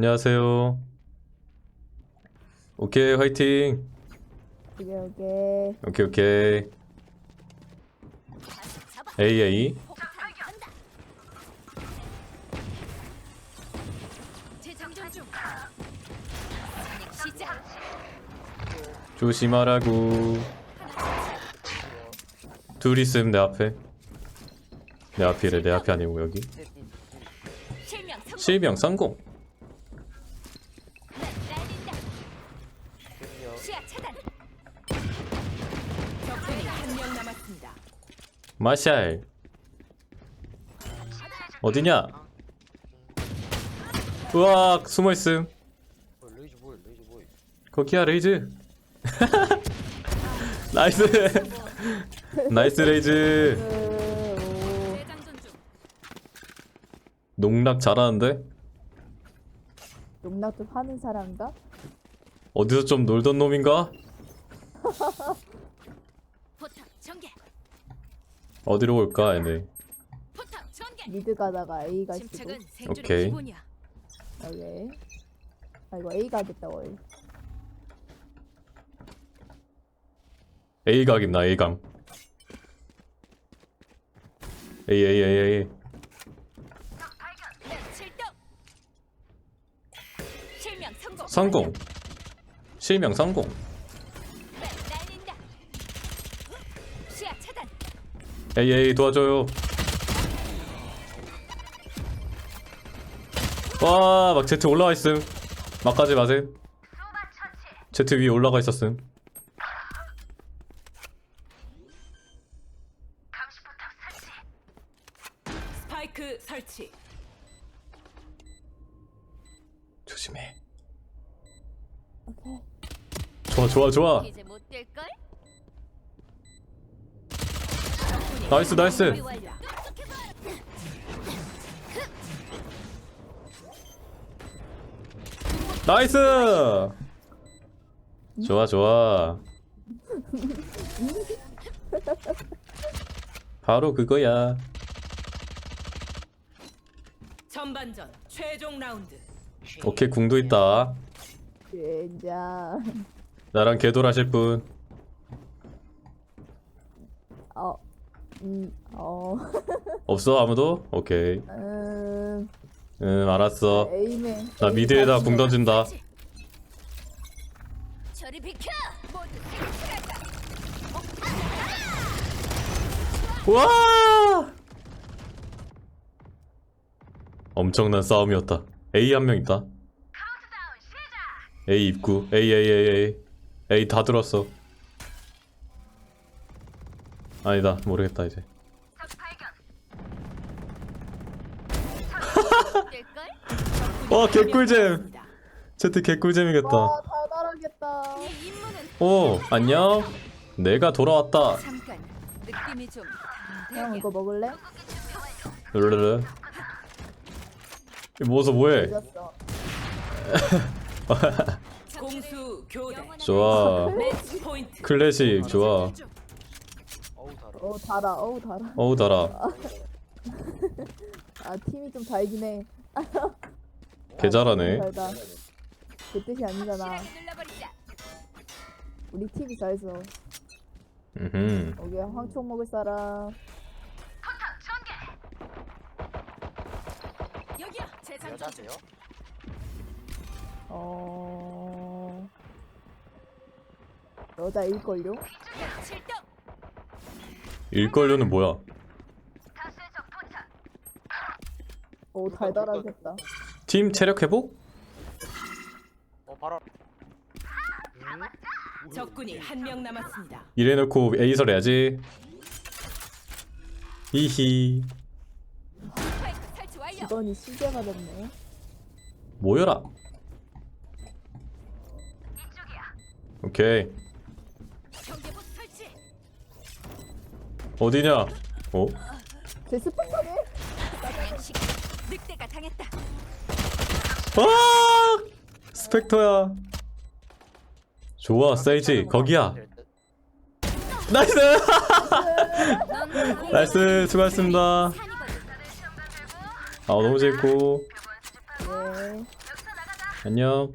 안녕하세요. 오케이, 화이팅. 오케이 오케이 오케이, 오케이. A A. 재장전 중. 시작. 조심하라고. 둘 있음 내 앞에. 내 앞이래, 내 앞이 아니고 여기. 실명 성공. 마샬. 어디냐? 우와, 숨어 있음. 뭐 레이즈 뭐야 레이즈 뭐야 거기야 레이즈. 나이스. 나이스 레이즈. 농락 잘하는데? 오, 농락 좀 하는 사람인가? 어디서 좀 놀던 놈인가? 포탑 전개. 어디로 올까 얘네. 미드 가다가 A 가 있고 침착은 생존의 오케이. 오케이 아 이거 A 가겠다 월 A 각입나 A 각. A A A A. 성공. 실명 성공. 시야 차단. A A 도와줘요. 와, 막 제트 올라와 있음. 막 가지 마셈. 제트 위에 올라가 있었음. 스파이크 설치. 조심해. 좋아, 좋아, 좋아. 이제 못될 걸. 나이스, 나이스. 나이스! 좋아, 좋아. 바로 그거야. 전반전 최종 라운드. 오케이, 궁도 있다. 젠장 나랑 개돌하실 분. 어 음, 어, 없어, 아무도? 오케이. 음, 응, 알았어. 에이맨. 나 미드에다 궁 던진다. 저리 비켜. 모두 와! 엄청난 싸움이었다. A 한 명 있다. A 입구. A A A A. A 다 들었어. 아니다. 모르겠다 이제. 와 개꿀잼. 채트 개꿀잼이겠다. 와 달달하겠다 네 임무는 오 안녕. 내가 돌아왔다. 잠깐 느낌이 좀 형 이거 먹을래? 르르르. 모서 뭐해? 늦었어 공수 교대. 좋아. 포인트. 클래식 좋아. 어우 달아 어 어우 달아 어우 달아. 아 팀이 좀 달긴 해 개 잘하네. 달다 그 뜻이 아니잖아. 우리 팀이 잘해서 음. 여기 황총 먹을 사람 여기야 재장전 중. 여자세요? 어 여자일걸요? 출동. 일걸요는 뭐야? 오 달달하겠다 팀 체력 회복? 어 바로 적군이 한 명 남았습니다. 이래놓고 A설 해야지. 히히. 스파이크 설치 완료. 이건이 시계가 됐네 모여라. 오케이. 어디냐? 어? 제 스폰서네? 시 늑대가 당했다. 아! 스펙터야. 좋아, 세이지. 거기야. 나이스! 넌 나이스, 수고하셨습니다. 아, 너무 재밌고. 네 안녕